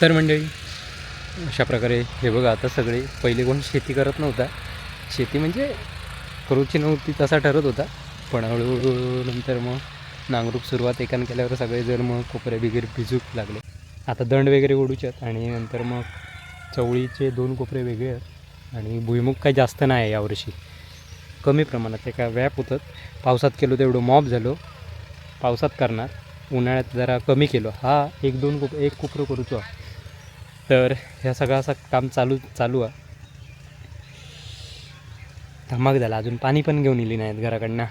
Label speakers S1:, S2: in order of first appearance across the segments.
S1: तर मंडळी अशा प्रकारे हे बघा आता सगळे पहिले कोण शेती करत नव्हता. शेती म्हणजे करूची नव्हती तसा ठरत होता. पण हळूहळू नंतर मग नांगरूप सुरुवात एकान केल्यावर सगळे जर मग कोपरे बिगेरे भिजूक लागले. आता दंड वगैरे ओढूच्यात आणि नंतर मग चवळीचे दोन कोपरे वेगळे आहेत आणि भुईमुग काही जास्त नाही आहे यावर्षी कमी प्रमाणात एका व्याप होतात पावसात केलो तेवढं मॉप झालो. पावसात करणार. उन्हाळ्यात जरा कमी केलो. हा एक दोन कोप एक कोपरं करूचो. तर ह्या सगळं असं काम चालू चालू आहे. धमाक झाला अजून पाणी पण घेऊन इली नाहीत घराकडनं.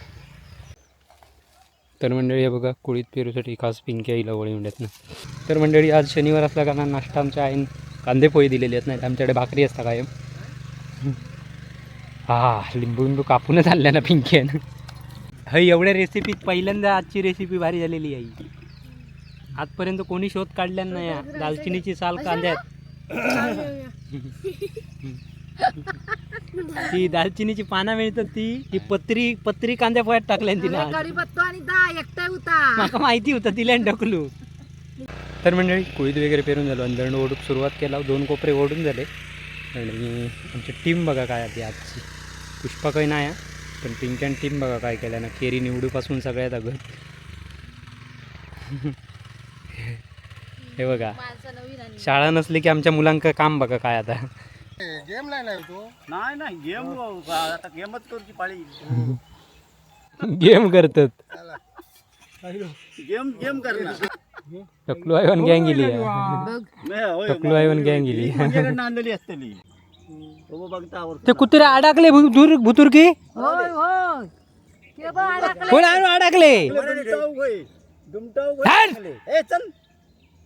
S1: तर मंडळी हे बघा कुळीत पेरूसाठी खास पिंक्या येईल वळी ना. तर मंडळी आज शनिवार असल्या कारण नाश्ता आमच्या आईन कांदे पोळी दिलेली आहेत नाही आमच्याकडे भाकरी असता कायम. हा लिंबू लिंबू कापूनच आणल्या ना पिंक्यानं हय एवढ्या रेसिपीत पहिल्यांदा आजची रेसिपी भारी झालेली आहे आजपर्यंत कोणी शोध काढल्या नाही. हा. दालचिनीची साल कांद्यात. ती दालचिनीची पानं मिळतात ती ती पत्री पत्री कांद्या पोह्यात टाकल्या तिनं.
S2: कढीपत्ता आणि दहा एकटा होता.
S1: माका माहिती होतं तिला ढकलू. तर मंडळी कुळीत वगैरे पेरून झालो आणि दंड ओढूक सुरुवात केला. दोन कोपरे ओढून झाले. आणि आमची टीम बघा काय आहे ती आजची. पुष्पा काही नाही आहे, पण पिंक अँड टीम बघा काय केल्या ना केरी निवडूपासून सगळ्यात अगं हे बघा. शाळा नसली की आमच्या मुलांका काम बघा काय आता.
S3: गेम नाही नाही तो.
S4: नाही नाही गेम आता गेमच करूची पाळी?
S1: गेम करतात.
S4: गेम गेम करणार.
S1: टकलू आयवन गँग गेली टकलू आयवन गँग गेली.
S4: आणलेली असतेली.
S1: ते कुत्रे अडकले भुतुर भुतुरकी?
S2: होय होय. ते बघ अडकलं.
S1: कोण अडकले?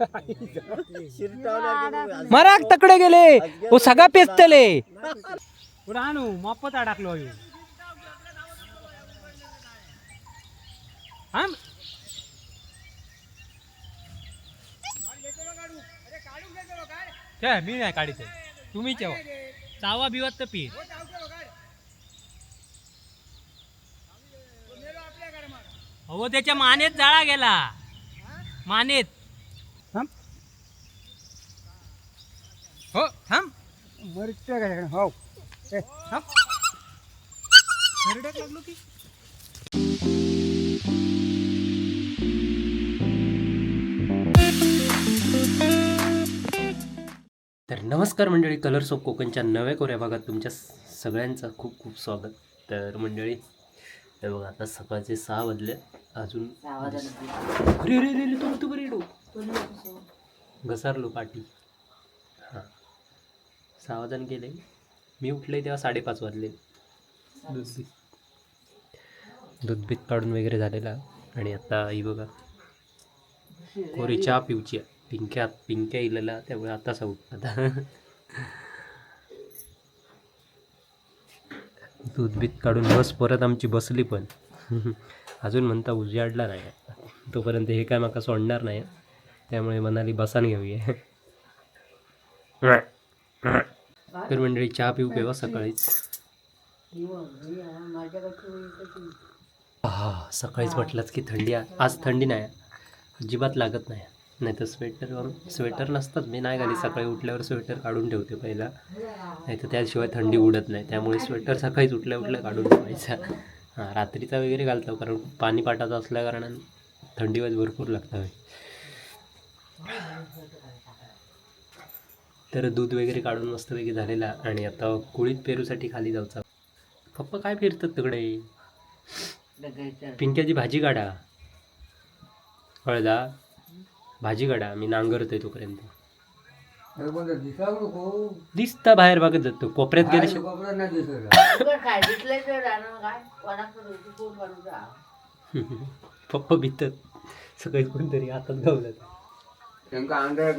S1: मराक तकडे गेले. ओ सगळा पेचतले. आणू मापत अडकलो मी नाही काढित. तुम्ही चेवा चावा बिवत तर पी. हो त्याच्या मानेत जाळा गेला. मानेत. हो थांब.
S3: मरच्या काय हो.
S1: नरड्यात लागलो की? तर नमस्कार मंडळी कलर्स ऑफ कोकणच्या नव्या कोऱ्या भागात तुमच्या सगळ्यांचं खूप खूप स्वागत. तर मंडळी हे बघा आता सकाळचे सहा वाजले. अजून अरे रे रे तू तू बरी घसारलो पाठी सहा वाजून गेले मी उठले तेव्हा साडेपाच वाजले. दूध बीत दूध बीत काढून वगैरे झालेला. आणि आता ही बघा. कोरी चहा पिऊची आहे. पिंक्या पिंक्या इलेला. त्यामुळे आता उठ आता. दूध बीत काढून बस. परत आमची बसली पण. अजून म्हणता उजाडला नाही. तोपर्यंत हे काय माका सोडणार नाही. त्यामुळे मनाली बसान घेऊया. तर मंडळी चहा पिऊ केव्हा सकाळीच. हा सकाळीच म्हटलंच की थंडी आज थंडी नाही. अजिबात लागत नाही. नाही तर स्वेटर स्वेटर नसतात. मी नाही घाली सकाळी उठल्यावर स्वेटर काढून ठेवते पहिला. नाही तर त्याशिवाय थंडी उडत नाही. त्यामुळे स्वेटर सकाळीच उठल्या उठल्या काढून ठेवायचा. हां रात्रीचा वगैरे घालतो कारण पाणी पाटाचं असल्या कारणानं भरपूर लागतं. तर दूध वगैरे काढून मस्तपैकी झालेला आणि आता कुळीत पेरूसाठी खाली जाऊचा. पप्पा काय फिरतात तिकडे? पिंक्याची भाजी काढा. हळदा. भाजी काढा. मी नांगरतोय तोपर्यंत. दिसता बाहेर बघत जातो. कोपऱ्यात गेले पप्पा भितात सकाळी कोणतरी हातात गावलं
S3: त्यांना अंधारात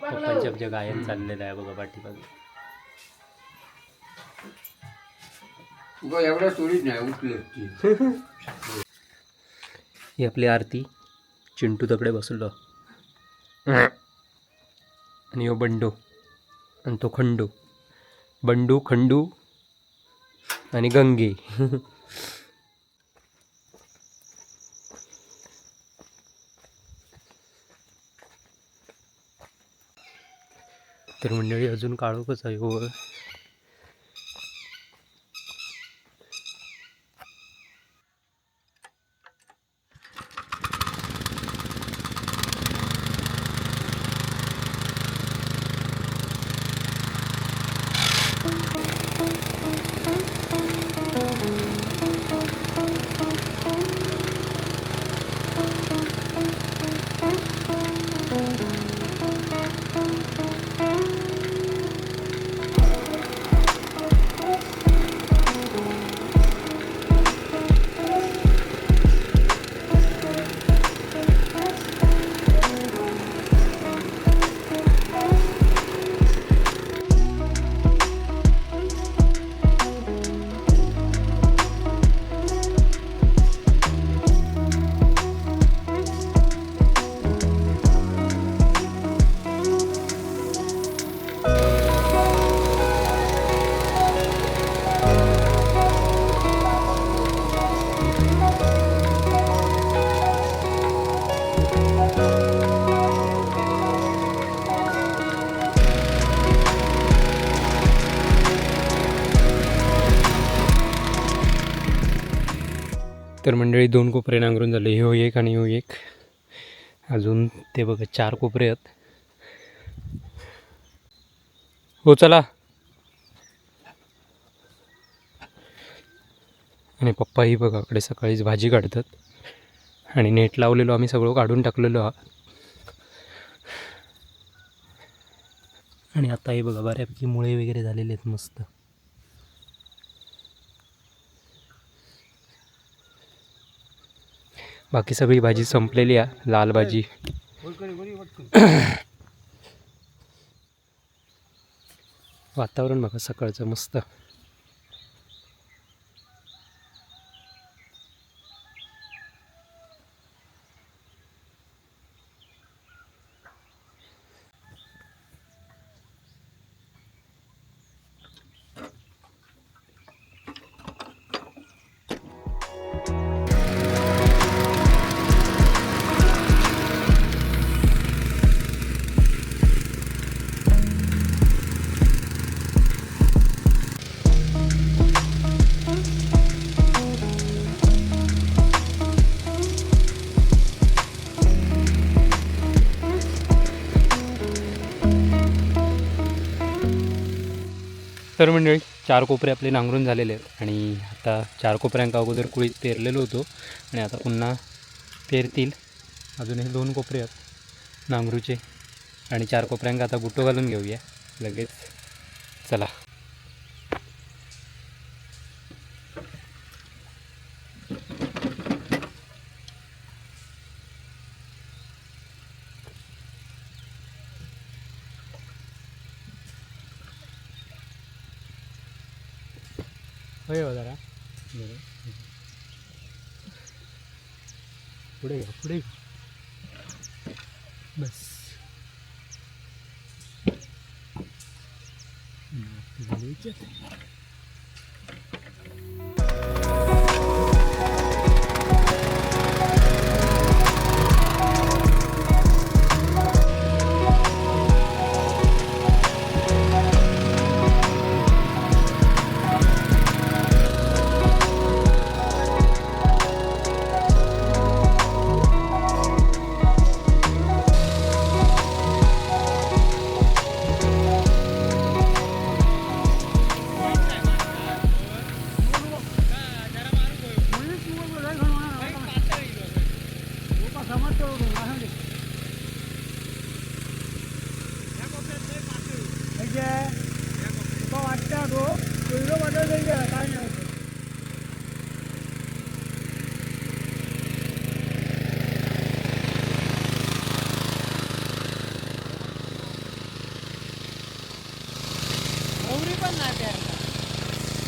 S1: पप्पांच्या आमच्या गायन चाललेलं आहे बघा पाठीमागे.
S3: एवढ्या नाही उठले.
S1: ही आपली आरती चिंटू तकडे बसलो आणि हो बंडू आणि तो खंडू. बंडू खंडू आणि गंगे. तर मंडळी अजून काळोखच आहे. व तर मंडळी दोन कोपरे नांगरून झाले. ह्यो हो एक आणि ह्यो एक. अजून ते बघा चार कोपरे आहेत. हो चला. आणि पप्पाही बघा इकडे सकाळीच भाजी काढतात. आणि नेट लावलेलो आम्ही सगळं काढून टाकलेलो आहात आणि आता हे बघा बऱ्यापैकी मुळे वगैरे झालेले आहेत मस्त. बाकी सगळी भाजी संपलेली आहे लाल भाजी. वातावरण बघा सकाळचं मस्त. तर मंडळी चार कोपरे आपले नांगरून झालेले आहेत आणि आता चार कोपऱ्यांका अगोदर कुळीत पेरलेलो होतो आणि आता पुन्हा पेरतील. अजूनही दोन कोपरे आहेत नांगरूचे आणि चार कोपऱ्यांका आता गुट्टो घालून घेऊया. लगेच चला.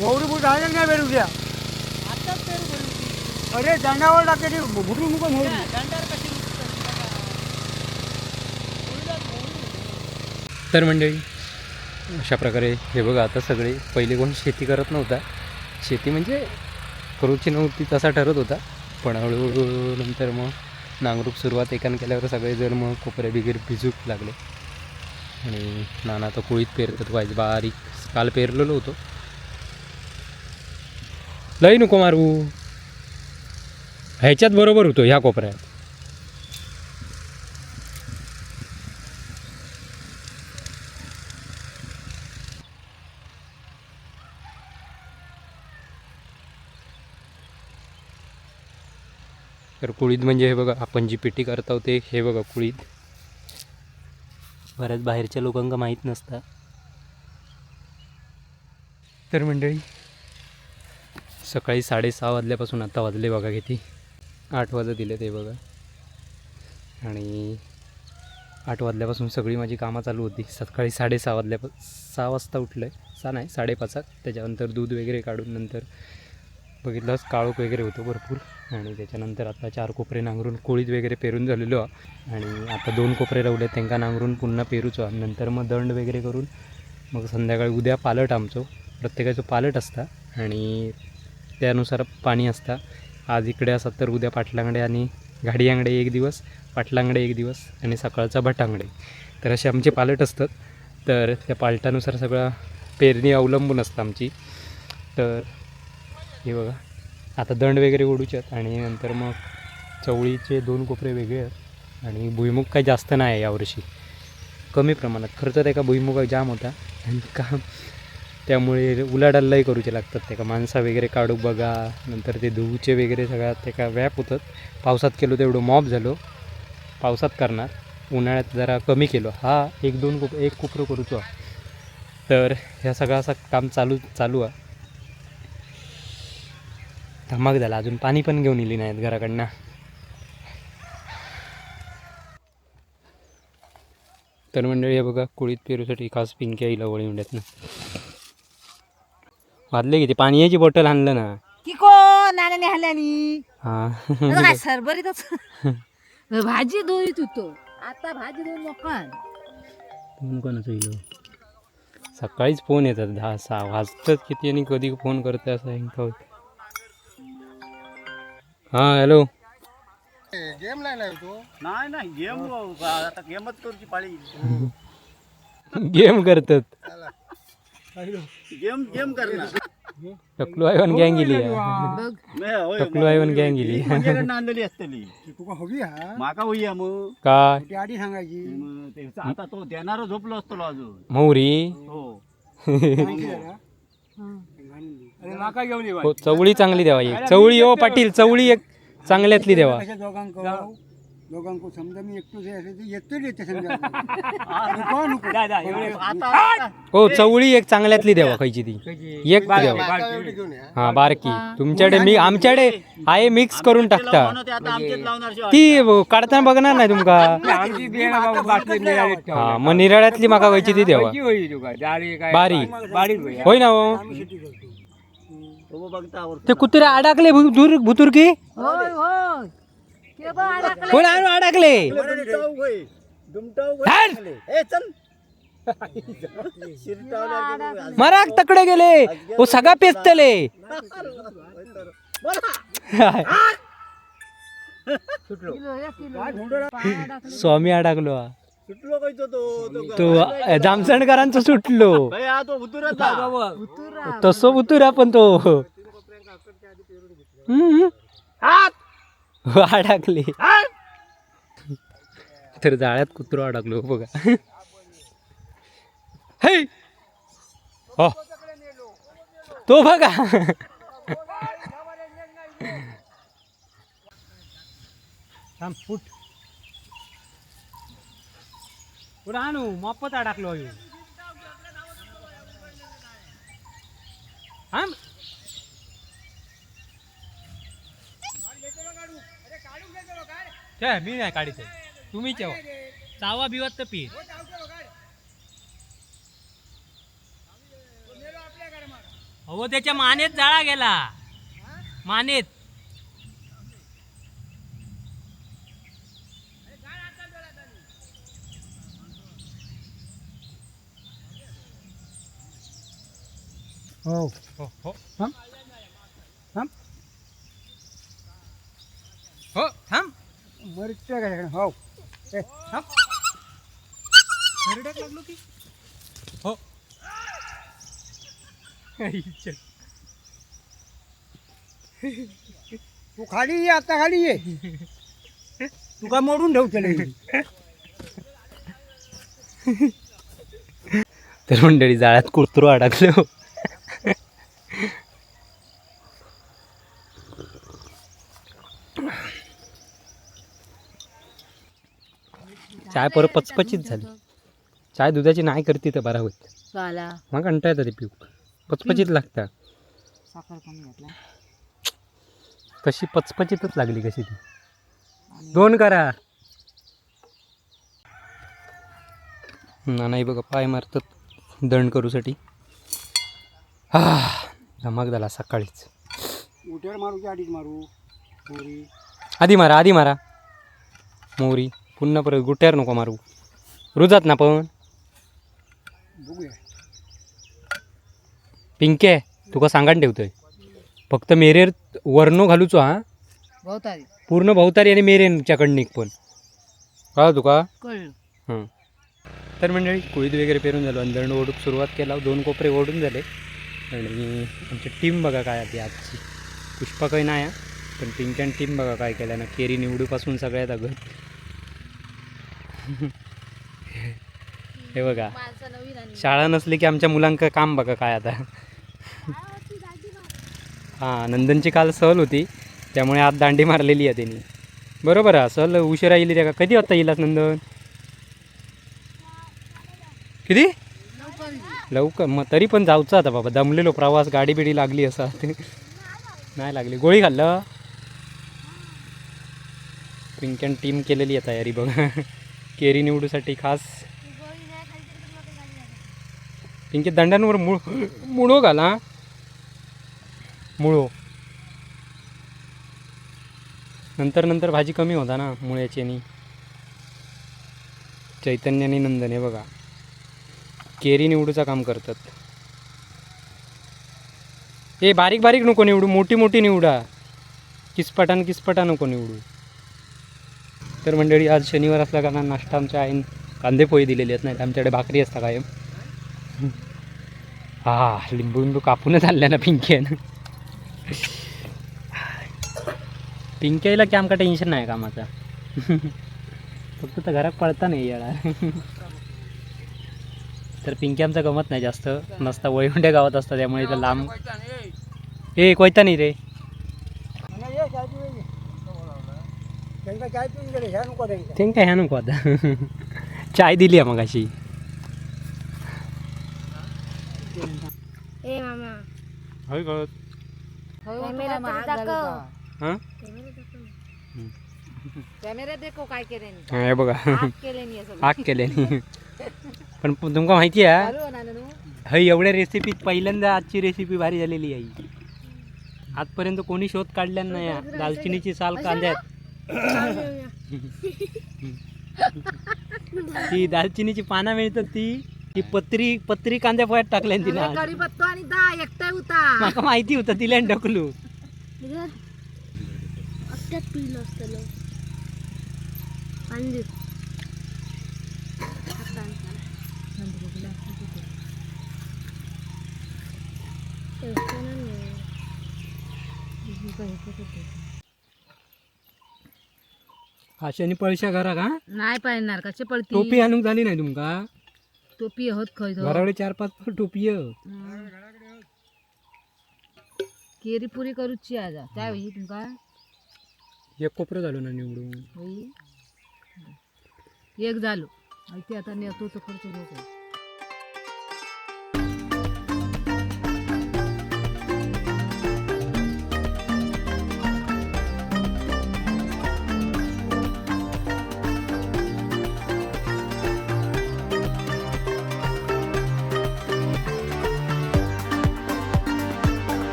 S5: गौरी बुट डायरेक्ट नाही पेरू द्या. अरे दंडावर टाकते ते भुटून मुकून होईल.
S1: तर मंडळी अशा प्रकारे हे बघा आता सगळे पहिले कोण शेती करत नव्हता. शेती म्हणजे करूची नव्हती तसा ठरत होता. पण हळूहळू नंतर मग नांगरूप सुरुवात एकान केल्यावर सगळे जर मग कोपरे बिगेर भिजूक लागले. आणि नाना तर कुळीत पेरतात पाहिजे बारीक काल पेरलेलो होतो. लई नको मारू. ह्याच्यात बरोबर होतो ह्या कोपऱ्यात. तर कुळीत म्हणजे हे बघा आपण जी पेटी करत होते हे बघा कुळीत. बऱ्याच बाहेरच्या लोकांना माहीत नसतं. तर मंडळी सकाळी साडेसहा वाजल्यापासून आत्ता वाजले बघा किती. आठ वाजत दिले ते बघा. आणि आठ वाजल्यापासून सगळी माझी कामं चालू होती. सकाळी साडेसहा वाजल्यापा सहा वाजता उठलं आहे सहा नाही साडेपाचात त्याच्यानंतर दूध वगैरे काढून नंतर बघितलंच काळोख वगैरे होतो भरपूर. आणि त्याच्यानंतर आता चार कोपरे नांगरून कोळीत वगैरे पेरून झालेलो आहे. आणि आता दोन कोपरे रावले त्यांना नांगरून पुन्हा पेरूचो नंतर मग दंड वगैरे करून मग संध्याकाळी उद्या पालट आमचो. प्रत्येकाचं पालट असता. आणि त्यानुसार पाणी असता. आज इकडे असतात तर उद्या पाटलांगडे आणि घाडियांगडे एक दिवस पाटलांगडे एक दिवस आणि सकाळचा भटांगडे. तर असे आमचे पालट असतात. तर त्या पालटानुसार सगळं पेरणी अवलंबून असतं आमची. तर हे बघा आता दंड वगैरे ओढूच्यात आणि नंतर मग चवळीचे दोन कोपरे वेगळे आहेत आणि भुईमुग काही जास्त नाही आहे यावर्षी कमी प्रमाणात. खर्च तर एका भुईमुगा जाम होता आणि काम त्यामुळे उलाढाललाही करूचे लागतात. त्याका माणसा वगैरे काढू बघा नंतर ते धुवूचे वगैरे सगळ्यात त्याका व्याप होतात. पावसात केलो तेवढं मॉप झालो. पावसात करणार. उन्हाळ्यात जरा कमी केलो. हा एक दोन कुप एक कोपरं करूचो. तर ह्या सगळं असं काम चालू चालू आहे. धमाक झाला. अजून पाणी पण घेऊन इली नाहीत घराकडनं. तर मंडळी हे बघा कुळीत पेरूसाठी खास पिंक्या येईल वळी उंड्यातनं वाजले किती पाण्याची बॉटल आणलं ना.
S2: की को नाण्याने हल्ल्यानी
S1: हा.
S2: काय सरभरीतच भाजी धुईत होतो आता भाजी धुवून मोकळ
S1: फोन कोणाचं येईल सकाळीच फोन येतात दहा सहा वाजतात किती आणि कधी फोन करते असं इंका होत. हां हॅलो
S4: नाही नाही गेम आता गेमच करूची पाळी.
S1: गेम करतात.
S4: गेम गेम करणार.
S1: टकलू आयवन गँग गेली टकलू आयवन गँग गेली.
S4: असतली.
S5: तुका हवी हा.
S4: माका मग.
S1: काय
S5: ती आधी सांगायची.
S4: आता तो देणार झोपलो असतो अजून.
S1: मौरी?
S4: हो.
S5: अरे माका घेऊन ये
S1: हो चवळी चांगली द्यावा एक. चवळी हो पाटील चवळी एक चांगल्यातली
S5: कशा दोघांक समजा मी एकटोच असेल तर येतो येते समजा. नको नको.
S4: आता
S1: हो चवळी एक चांगल्यातली द्यावा खायची ती. एक द्यावा हा बारकी. तुमच्याकडे मी आमच्याकडे आहे मिक्स करून टाकता.
S4: म्हणून ते आता आमच्यात लावणार शिवाय.
S1: ती काढताना बघणार नाही तुमका?
S5: आमची बियाणं बाबा बाटलीत निघाली
S1: हा मग निराळ्यातली माका खायची ती
S5: तुका. जाळी काय
S1: बारीक होय ना हो?
S4: हो बघता आवडतो.
S1: ते कुत्रे अडकले भुतुर भुतुरकी?
S2: होय होय.
S1: कोण आणून अडकले? मराक तकडे गेले. ओ सगळा पेचतले. स्वामी अडकलो. हा.
S4: तो
S1: जामसंडकरांचं सुटलो.
S4: हा.
S1: तसं उतुरा पण तो. हम्म. हो, अडकले तर जाळ्यात कुत्रो अडकलो बघा. हे! हो. तो बघा. फुट. पुढं आणू मापत अडकलो ह्यो. काय मी नाही काढित तुम्ही ठेवा. चावा बिवत तर पी. हो त्याच्या मानेत जाळा गेला. मानेत.
S5: हो.
S1: हो हो.
S5: थांब. थांब.
S1: हो थांब.
S5: मरच्या काय हो. ए, थांब. तू खाली ये आता खाली ये. तू का मोडून ठेवते
S1: तर मंडळी जाळ्यात कुत्रो अडकलो. चाय परत पचपचीत झाली. चाय दुधाची नाही करते तर बरा होत
S2: काला.
S1: मग कंटा येतं ते पिऊ. पचपचीत लागता.
S2: साखर कमी घातला
S1: कशी पचपचीतच लागली कशी ती. दोन करा. ना नाही बघा पाय मारतात दंड करूसाठी हा धमाक झाला सकाळीच.
S5: उठ्यावर मारू की अडीच मारू? मोरी.
S1: आधी मारा आधी मारा. मोरी. पुन्हा परत गुट्यावर नको मारू. रुजात ना पण.
S5: बघूया.
S1: पिंके तुका सांगान ठेवतोय. फक्त मेरेर वरनो घालूचो हा
S2: बहुतारी
S1: पूर्ण भवतारी आणि मेरेनच्या कडनीक पण. कळलं तुका?
S2: कळलं.
S1: हं. तर मंडळी कुळीद वगैरे पेरून झालो. आणि दंड ओढूक सुरुवात केला. दोन कोपरे ओढून झाले. आणि आमची टीम बघा काय आधी आजची. पुष्पा काही नाही आहे, पण पिंकॅन टीम बघा काय केलं. ना केरी निवडूपासून सगळ्यात अगत. हे बघा. शाळा नसली की आमच्या मुलांचं काम बघा काय आता. हां नंदनची काल सहल होती. त्यामुळे आज दांडी मारलेली आहे त्यांनी. बरोबर आहे सहल उशिरा येईल त्या का? कधी वाजता येईलास नंदन? किती? लवकर. मग तरी पण जाऊचं आता बाबा. दमलेलो प्रवास गाडी बिडी लागली असा. नाही लागली. गोळी खाल्लं? पिंकॅन टीम केलेली आहे तयारी बघा. केरी निवडूसाठी खास. पिंकी दंडांवर मुळ मुळो हो घाला मुळो हो. नंतर नंतर भाजी कमी होता ना मुळ्याची आणि चैतन्य आणि नंदन हे बघा. केरी निवडूचं काम करतात. ए बारीक बारीक नको निवडू मोठी मोठी निवडा. किसपटान किसपटा नको निवडू. तर मंडळी आज शनिवार असल्या कारण नाश्ता आमच्या आईन कांदे पोहे दिलेले आहेत. नाही आमच्याकडे भाकरी असता कायम. हा लिंबू लिंबू कापूनच आणल्या ना पिंक्यानं. पिंक्याला की आमका टेन्शन नाही कामाचं. फक्त तर घरात पळता नाही याला तर पिंकी आमचा गमत नाही जास्त. नसता वळवंड्या गावात असतं त्यामुळे इथं लांब. ए कोयता नाही रे
S5: आणि ये चाय पिऊ ये. ह्या नको
S1: आता. चाय दिली आहे मग अशी
S6: ए मामा.
S1: होय
S2: कॅमेरा?
S1: हां
S2: कॅमेरा देखो काय केले
S1: हां हे बघा.
S2: आग केले
S1: पण तुमका माहिती आहे हय एवढ्या रेसिपीत पहिल्यांदा आजची रेसिपी भारी झालेली आहे. आजपर्यंत कोणी शोध काढल्या नाही. दालचिनीची साल कांद्यात. ती दालचिनीची पानं मिळतात ती. ती पत्री पत्री कांद्या पोह्यात टाकल्या.
S2: कढीपत्ता आणि दा होता.
S1: माका माहिती होतं तिला ढकलू.
S6: अत्यात पिलं असतं अंजीर.
S1: आशाने पळशा घरा का?
S2: नाही पाळणार कसे पळती?
S1: टोपी आणून झाली नाही तुमका?
S2: टोपी होत खय तो.
S1: घराकडे चार पाच टोपी.
S2: केरी पुरी करूची आज? काय होई तुमका?
S1: एक कोपरं झालो ना निवडून.
S2: होई? एक झालो. ते आता नेतो तो खर्च नको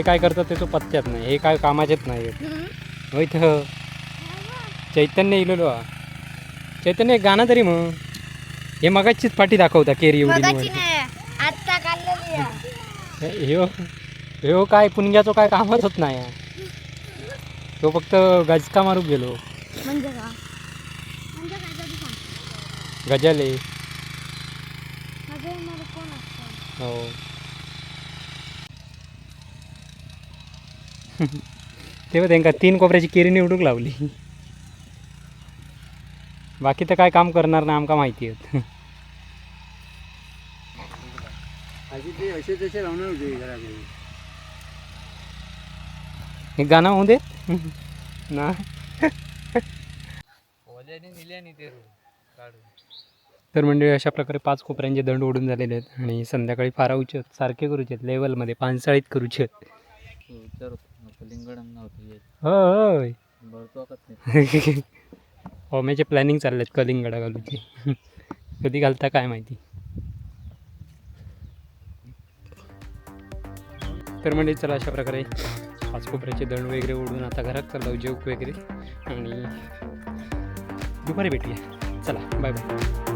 S1: हे काय करतात ते तो पत्त्यात नाही हे काय कामाचेच नाही होय तर चैतन्य इलेलो हा चैतन्य एक गाणं तरी मग. हे मगाचीच पाठी दाखवता केरी एवढी
S6: आहे.
S1: हे- ह्यो ह्यो काय पुणग्याचं काय कामच होत नाही. तो फक्त गजका मारूक गेलो.
S6: म्हणजे म्हणजे
S1: गजाले. हो. तेव्हा त्यांका तीन कोपऱ्याची केरी निवडूक लावली. बाकी तर काय काम करणार नाही आमका माहिती आहेत
S3: आधी ते असे तसे लावणार होते घराकडे
S1: हे गाणं होऊ दे. ना. तर म्हणजे अशा प्रकारे पाच कोपऱ्यांचे दंड ओढून झालेले आहेत आणि संध्याकाळी फारावचे आहेत सारखे करूचे आहेत लेवलमध्ये पानसाळीत करूचे आहेत. होय होम्याचे प्लॅनिंग चालले आहेत कलिंगडा घालूचे कधी घालता काय माहिती? तर म्हणजे चला अशा प्रकारे पाच कोपऱ्याचे दंड वगैरे ओढून आता घरात चाललो जेवक वगैरे. आणि दुपारी भेटूया. चला बाय बाय